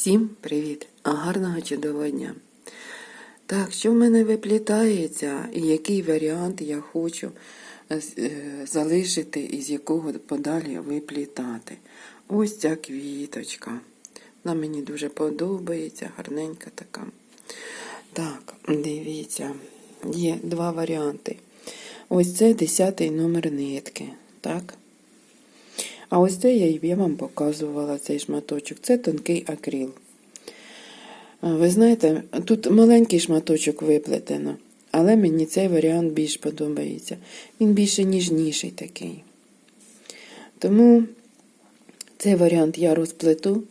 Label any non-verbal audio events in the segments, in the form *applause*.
Всім привіт! Гарного чудового дня! Так, що в мене виплітається і який варіант я хочу е, залишити і з якого подалі виплітати. Ось ця квіточка. Вона мені дуже подобається, гарненька така. Так, дивіться, є два варіанти. Ось це 10 номер нитки. Так? А ось це я, вам показувала цей шматочок. Це тонкий акрил. Ви знаєте, тут маленький шматочок виплетено, але мені цей варіант більш подобається. Він більше ніжніший такий. Тому цей варіант я розплету,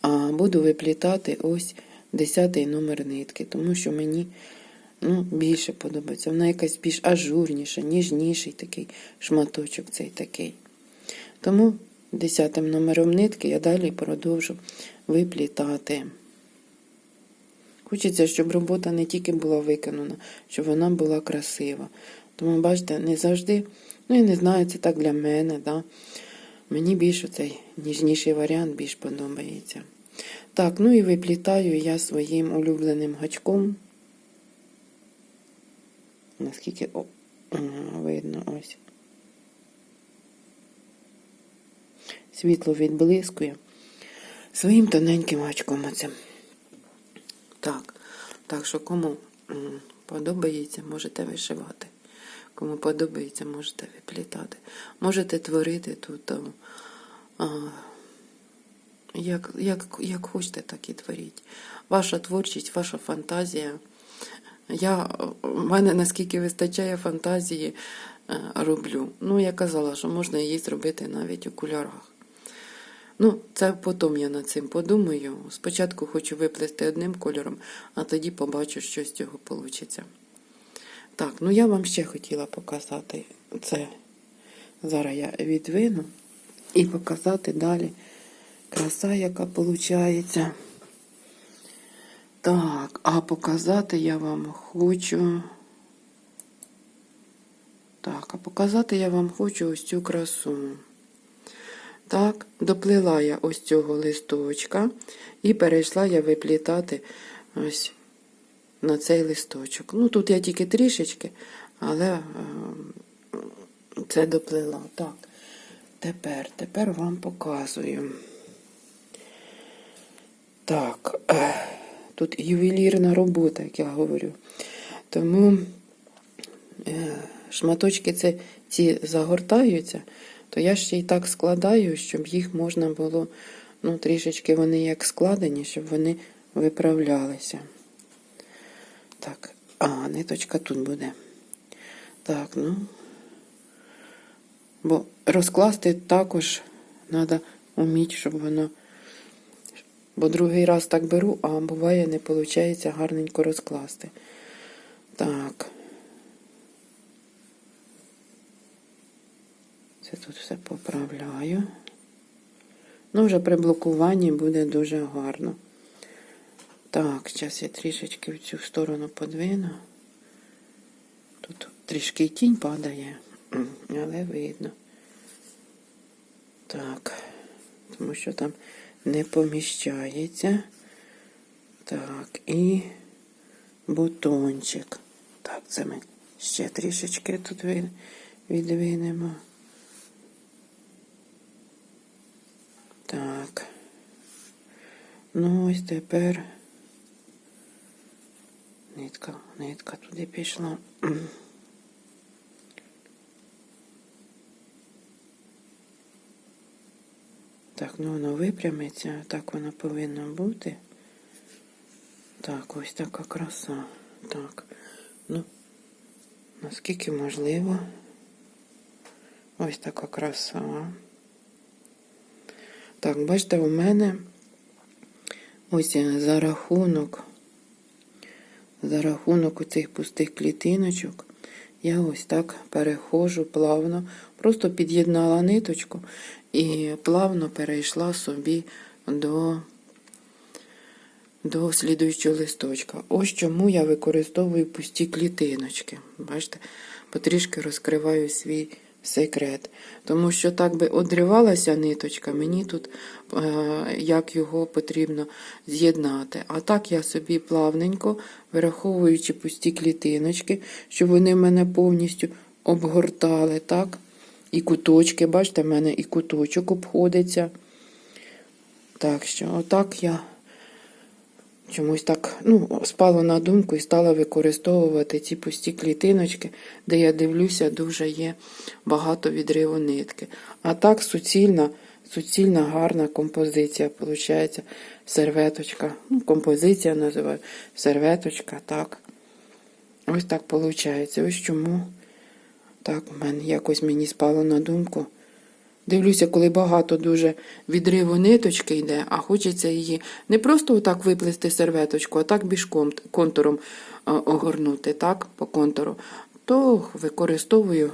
а буду виплітати ось 10 номер нитки, тому що мені ну, більше подобається. Вона якась більш ажурніша, ніжніший такий шматочок цей такий. Тому десятим номером нитки я далі продовжу виплітати. Хочеться, щоб робота не тільки була виконана, щоб вона була красива. Тому, бачите, не завжди, ну я не знаю, це так для мене. Да? Мені більше цей ніжніший варіант більш подобається. Так, ну і виплітаю я своїм улюбленим гачком. Наскільки о, видно ось. Світло відблискує своїм тоненьким гачком оцим. Так, так що кому подобається, можете вишивати. Кому подобається, можете виплітати. Можете творити тут. а, як, як, як хочете, так і творіть. Ваша творчість, ваша фантазія. Я, в мене наскільки вистачає фантазії, е, роблю. Ну, я казала, що можна її зробити навіть у кольорах. Ну, це потім я над цим подумаю. Спочатку хочу виплести одним кольором, а тоді побачу, що з цього вийде. Так, ну я вам ще хотіла показати це. Зараз я відвину і показати далі краса, яка виходить. Так, а показати я вам хочу. Так, а показати я вам хочу ось цю красу. Так, доплила я ось цього листочка і перейшла я виплітати ось на цей листочок. Ну, тут я тільки трішечки, але е, це доплила. Так, тепер, тепер вам показую. Так, е, тут ювелірна робота, як я говорю. Тому е, шматочки це, ці загортаються, то я ще й так складаю, щоб їх можна було, ну, трішечки вони як складені, щоб вони виправлялися. Так, а, ниточка тут буде. Так, ну. Бо розкласти також треба вміти, щоб воно. Бо другий раз так беру, а буває не виходить гарненько розкласти. Так. Це тут все поправляю. Ну, вже при блокуванні буде дуже гарно. Так, зараз я трішечки в цю сторону подвину. Тут трішки тінь падає, *clears throat* але видно. Так, тому що там не поміщається. Так, і бутончик. Так, це ми ще трішечки тут ви- відвинемо. Так. Ну, ось тепер нитка, нитка туди пішла. Так, ну воно випрямиться, так воно повинно бути. Так, ось така краса. Так, ну, наскільки можливо. Ось така краса. Так, бачите, у мене ось за рахунок, за рахунок оцих пустих клітиночок, я ось так переходжу плавно, просто під'єднала ниточку і плавно перейшла собі до, до слідуючого листочка. Ось чому я використовую пусті клітиночки. Бачите, потрішки розкриваю свій секрет. Тому що так би одривалася ниточка, мені тут е, як його потрібно з'єднати. А так я собі плавненько, вираховуючи пусті клітиночки, щоб вони мене повністю обгортали, так? І куточки, бачите, в мене і куточок обходиться. Так що, отак я чомусь так ну, спало на думку і стала використовувати ці пусті клітиночки, де я дивлюся, дуже є багато відриву нитки. А так суцільна, суцільна гарна композиція, виходить, серветочка. Ну, композиція називаю серветочка, так. Ось так виходить. Ось чому так в мене якось мені спало на думку. Дивлюся, коли багато дуже відриву ниточки йде, а хочеться її не просто отак виплести серветочку, а так більш контуром огорнути, так, по контуру, то використовую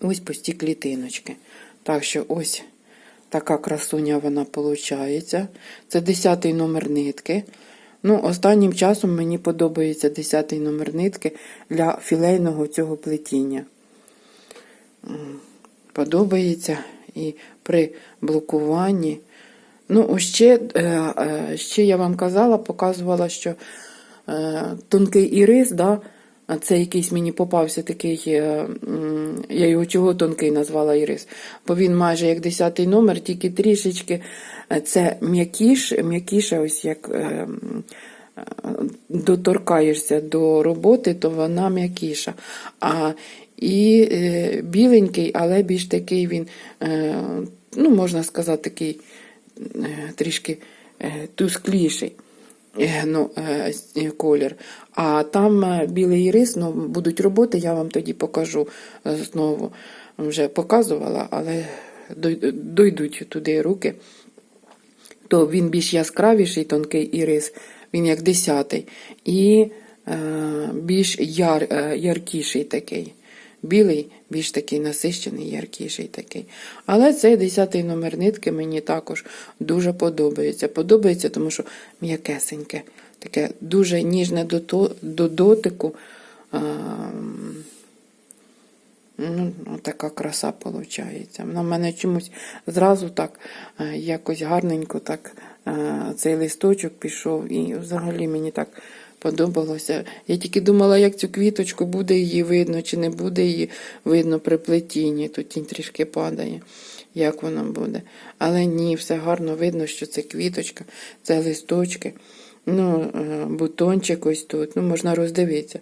ось пусті клітиночки. Так що ось така красуня вона виходить. Це 10 номер нитки. Ну, останнім часом мені подобається 10 номер нитки для філейного цього плетіння подобається і при блокуванні. Ну, ще, е, е, ще я вам казала, показувала, що е, тонкий ірис, да, це якийсь мені попався такий, я його чого тонкий назвала ірис, бо він майже як 10 номер, тільки трішечки це м'якіш, м'якіше, ось як доторкаєшся до роботи, то вона м'якіша. А і е, біленький, але більш такий він, е, ну, можна сказати, такий е, трішки тускліший ну, колір. А там білий рис, ну, будуть роботи, я вам тоді покажу знову. Вже показувала, але дойдуть туди руки. То він більш яскравіший, тонкий ірис, він як десятий. І більш яр, яркіший такий. Білий, більш такий насищений, яркіший такий. Але цей 10 номер нитки мені також дуже подобається. Подобається, тому що м'якесеньке, таке дуже ніжне до, до дотику. А, Ну, ну, така краса виходить. В мене чомусь зразу так е, якось гарненько так е, цей листочок пішов, і взагалі мені так подобалося. Я тільки думала, як цю квіточку буде її видно, чи не буде її видно при плетінні. Тут тінь трішки падає, як воно буде. Але ні, все гарно видно, що це квіточка, це листочки. Ну, е, бутончик ось тут. Ну, можна роздивитися.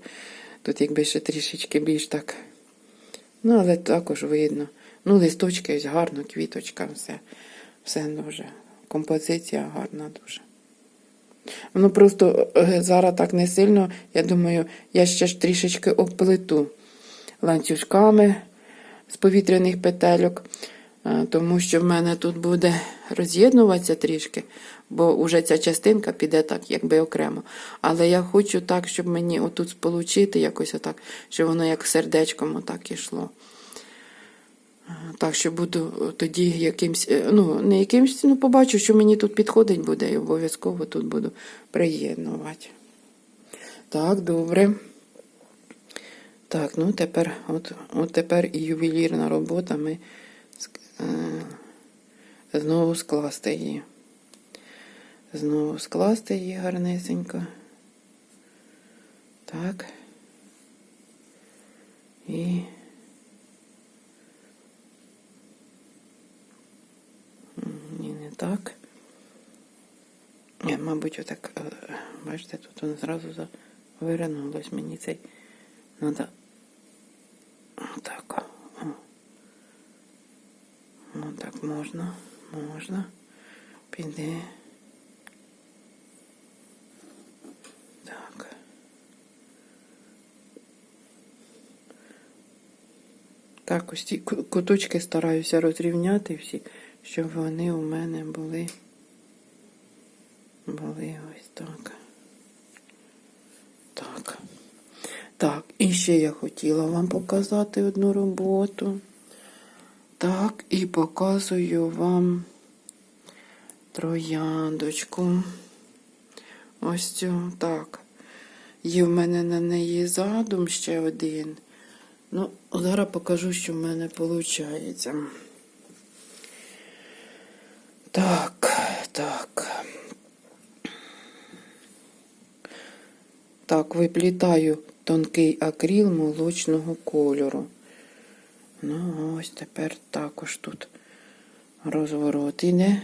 Тут якби ще трішечки більш так. Ну, але також видно. Ну, листочки ось гарно, квіточка, все. Все дуже. Композиція гарна дуже. Воно просто е, зараз так не сильно, я думаю, я ще ж трішечки оплету ланцюжками з повітряних петельок, е, тому що в мене тут буде роз'єднуватися трішки, бо вже ця частинка піде так, якби окремо. Але я хочу так, щоб мені отут сполучити якось отак, щоб воно як сердечком отак ішло. Так що буду тоді якимсь, е, ну, не якимсь, ну, побачу, що мені тут підходить буде, і обов'язково тут буду приєднувати. Так, добре. Так, ну тепер, от, от тепер і ювелірна робота ми е, знову скласти її. Знову скласти її гарнесенько. Так. І. Так. Ні, мабуть, отак, е, бачите, тут воно зразу виринулось мені цей. Надо. Так. О. Ну так можна, можна. Піде. Так. Так, ось ці куточки стараюся розрівняти всі, щоб вони у мене були. Були ось так. Так. Так, і ще я хотіла вам показати одну роботу. Так, і показую вам трояндочку. Ось цю, так. Є в мене на неї задум ще один. Ну, зараз покажу, що в мене виходить. Так, так. Так, виплітаю тонкий акріл молочного кольору. Ну, ось тепер також тут розворот іде.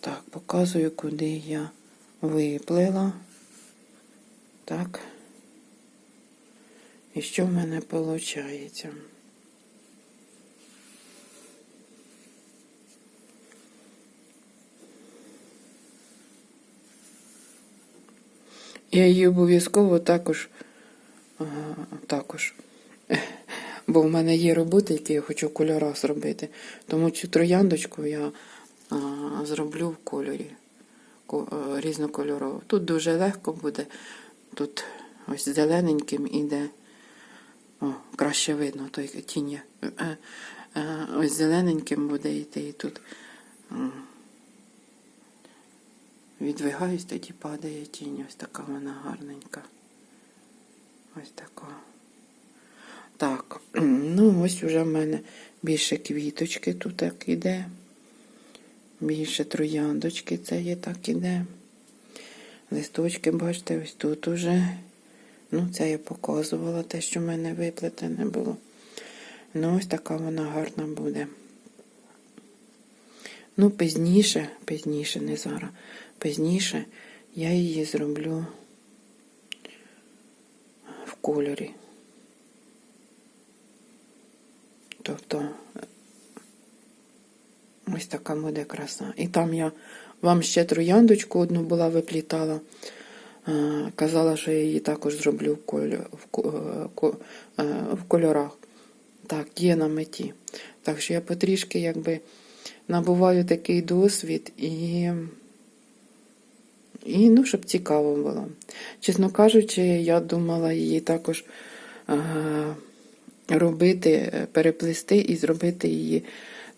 Так, показую, куди я виплила. Так. І що в мене виходить? Я її обов'язково також, також. Бо в мене є роботи, які я хочу в кольорах зробити. Тому цю трояндочку я зроблю в кольорі ко- е. Тут дуже легко буде. Тут ось зелененьким іде. О, краще видно, той тінь. Е, е, Ось зелененьким буде йти і тут. Відвигаюсь, тоді падає тінь. Ось така вона гарненька. Ось така. Так, *clears throat* ну ось уже в мене більше квіточки тут так іде. Більше трояндочки це є так іде. Листочки, бачите, ось тут уже. Ну, це я показувала те, що в мене виплетене було. Ну, ось така вона гарна буде. Ну, пізніше, пізніше, не зараз. Пізніше я її зроблю в кольорі. Тобто ось така буде краса. І там я вам ще трояндочку одну була виплітала. Казала, що я її також зроблю в, кольо, в, ко- е, е, в кольорах. Так, є на меті. Так що я потрішки якби набуваю такий досвід і. І ну, щоб цікаво було. Чесно кажучи, я думала її також е, робити, переплести і зробити її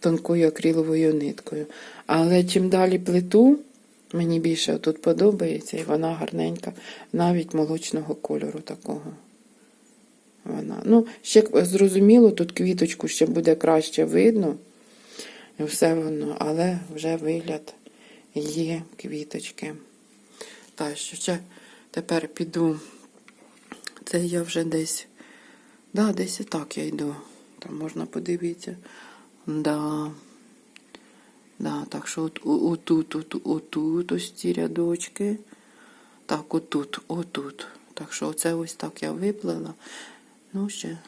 тонкою акриловою ниткою. Але чим далі плиту, мені більше тут подобається, і вона гарненька, навіть молочного кольору такого. Вона. Ну, ще зрозуміло, тут квіточку ще буде краще видно. Все воно, але вже вигляд є квіточки. Так, що ще тепер піду. Це я вже десь. Да, десь і так я йду. Там можна подивитися. Да. Да, так що от, отут, от, отут ось ці рядочки. Так, отут, отут. Так що оце ось так я виплела. Ну, ще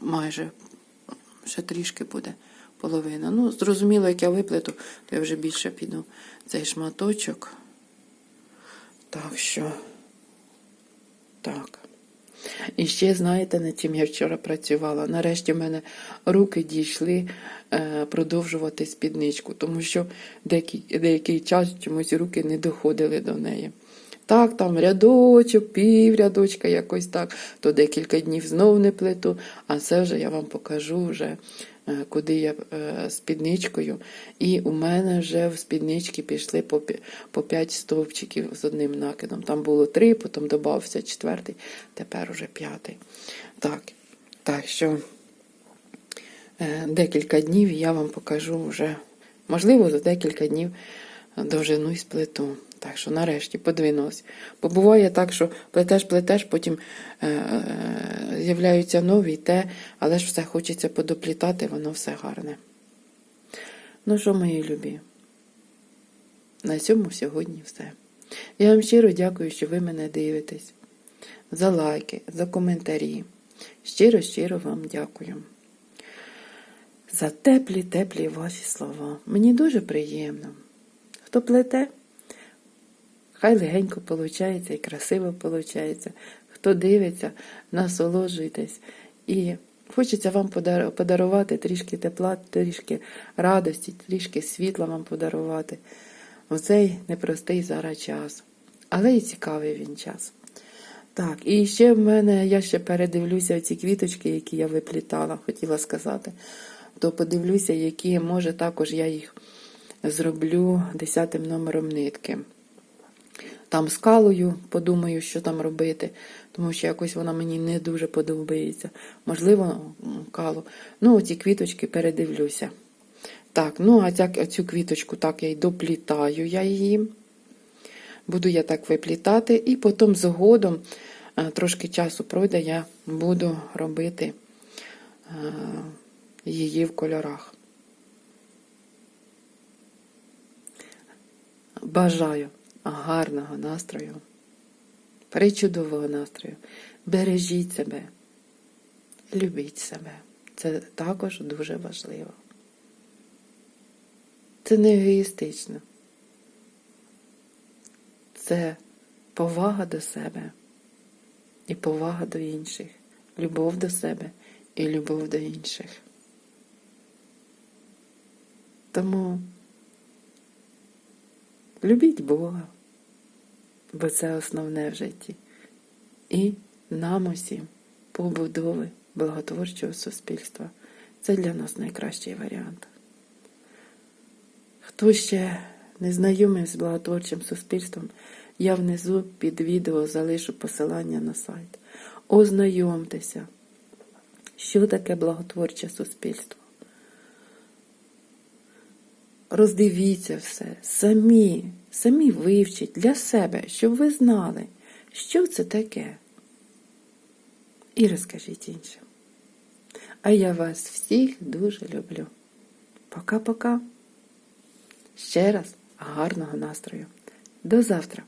майже ще трішки буде половина. Ну, зрозуміло, як я виплету, то я вже більше піду цей шматочок. Так що, так. І ще знаєте, над чим я вчора працювала. Нарешті в мене руки дійшли е, продовжувати спідничку, тому що деякий, деякий час чомусь руки не доходили до неї. Так, там рядочок, піврядочка, якось так, то декілька днів знов не плету, а це вже я вам покажу вже, е, куди я е, спідничкою. І у мене вже в спіднички пішли по, 5 стовпчиків з одним накидом. Там було три, потім додався четвертий, тепер уже п'ятий. Так, так що е, декілька днів я вам покажу вже, можливо, за декілька днів довжину і сплету. Так що нарешті подвинулась. Бо буває так, що плетеш, плетеш, потім е, е, з'являються нові те, але ж все хочеться подоплітати, воно все гарне. Ну що, мої любі, на цьому сьогодні все. Я вам щиро дякую, що ви мене дивитесь. За лайки, за коментарі. Щиро, щиро вам дякую. За теплі, теплі ваші слова. Мені дуже приємно. Хто плете, хай легенько виходить і красиво виходить. Хто дивиться, насолоджуйтесь. І хочеться вам подарувати трішки тепла, трішки радості, трішки світла вам подарувати в цей непростий зараз час. Але і цікавий він час. Так, і ще в мене, я ще передивлюся ці квіточки, які я виплітала, хотіла сказати. То подивлюся, які, може, також я їх зроблю десятим номером нитки. Там скалою, подумаю, що там робити, тому що якось вона мені не дуже подобається. Можливо, калу. Ну, ці квіточки передивлюся. Так, ну а цю квіточку так я й доплітаю я її. Буду я так виплітати, і потім згодом, е, трошки часу пройде, я буду робити е, її в кольорах. Бажаю гарного настрою, причудового настрою. Бережіть себе, любіть себе. Це також дуже важливо. Це не егоїстично. Це повага до себе і повага до інших, любов до себе і любов до інших. Тому любіть Бога, бо це основне в житті. І нам усім побудови благотворчого суспільства. Це для нас найкращий варіант. Хто ще не знайомий з благотворчим суспільством, я внизу під відео залишу посилання на сайт. Ознайомтеся, що таке благотворче суспільство. Роздивіться все, самі, самі вивчіть для себе, щоб ви знали, що це таке. І розкажіть іншим. А я вас всіх дуже люблю. Пока-пока. Ще раз гарного настрою. До завтра.